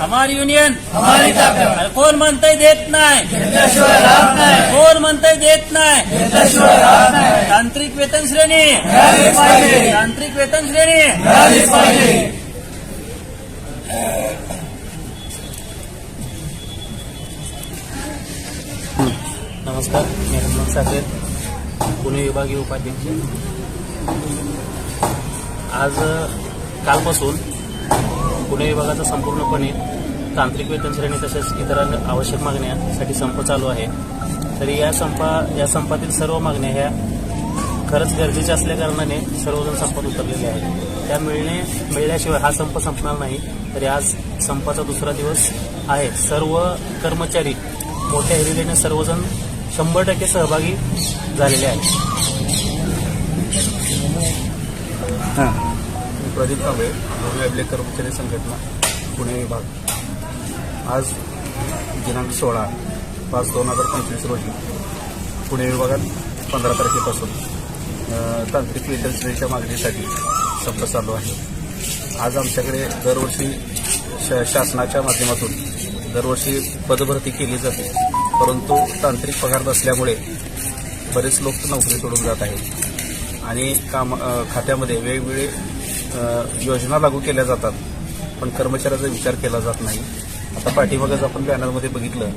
हमारी युनियन. हमारी ताकद अरे कोण म्हणतंय देत नाही. कोण म्हणतंय देत नाही. तांत्रिक वेतन श्रेणी. तांत्रिक वेतन श्रेणी. नमस्कार मी हनुमंत साखरे पुणे विभागीय उपाध्यक्ष. आज कालपासून पुणे विभागाचा संपूर्णपणे तांत्रिक वेतन श्रेणी तसेच इतर आवश्यक मागण्यासाठी संप चालू आहे. तरी या संपा या संपातील सर्व मागण्या ह्या खरंच गरजेच्या असल्याकारणाने सर्वजण संपात उतरलेले आहेत. त्या मिळणे मिळण्याशिवाय हा संप संपणार नाही. तरी आज संपाचा दुसरा दिवस आहे. सर्व कर्मचारी मोठ्या हिरिरीने सर्वजण शंभर टक्के सहभागी झालेले आहेत. हां. प्रदीप कांबळे दोन्ही अभिलेख कर्मचारी संघटना पुणे विभाग. आज दिनांक सोळा पाच दोन हजार पंचवीस रोजी पुणे विभागात पंधरा तारखेपासून तांत्रिक वेतन मागणीसाठी संप चालू आहे. आज आमच्याकडे दरवर्षी शा शासनाच्या माध्यमातून दरवर्षी पदभरती केली जाते. परंतु तांत्रिक पगार नसल्यामुळे बरेच लोक नोकरी सोडून जात आहेत. आणि काम खात्यामध्ये वेगवेगळे योजना लागू केल्या जातात पण कर्मचाऱ्याचा विचार केला जात नाही. आता पाठीमागच आपण बॅनरमध्ये बघितलं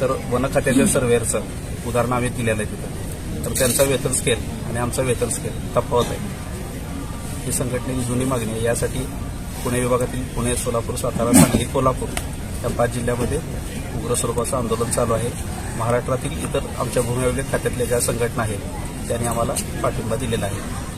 तर वन खात्याच्या सर्वेअरचं उदाहरण आम्ही दिलेलं आहे तिथं. तर त्यांचा वेतन स्केल आणि आमचा वेतन स्केल तफावत आहे. ही संघटनेची जुनी मागणी आहे. यासाठी पुणे विभागातील पुणे सोलापूर सातारा सांगली कोल्हापूर या पाच जिल्ह्यामध्ये उग्र स्वरूपाचं आंदोलन चालू आहे. महाराष्ट्रातील इतर आमच्या भूमी खात्यातल्या ज्या संघटना आहेत त्यांनी आम्हाला पाठिंबा दिलेला आहे.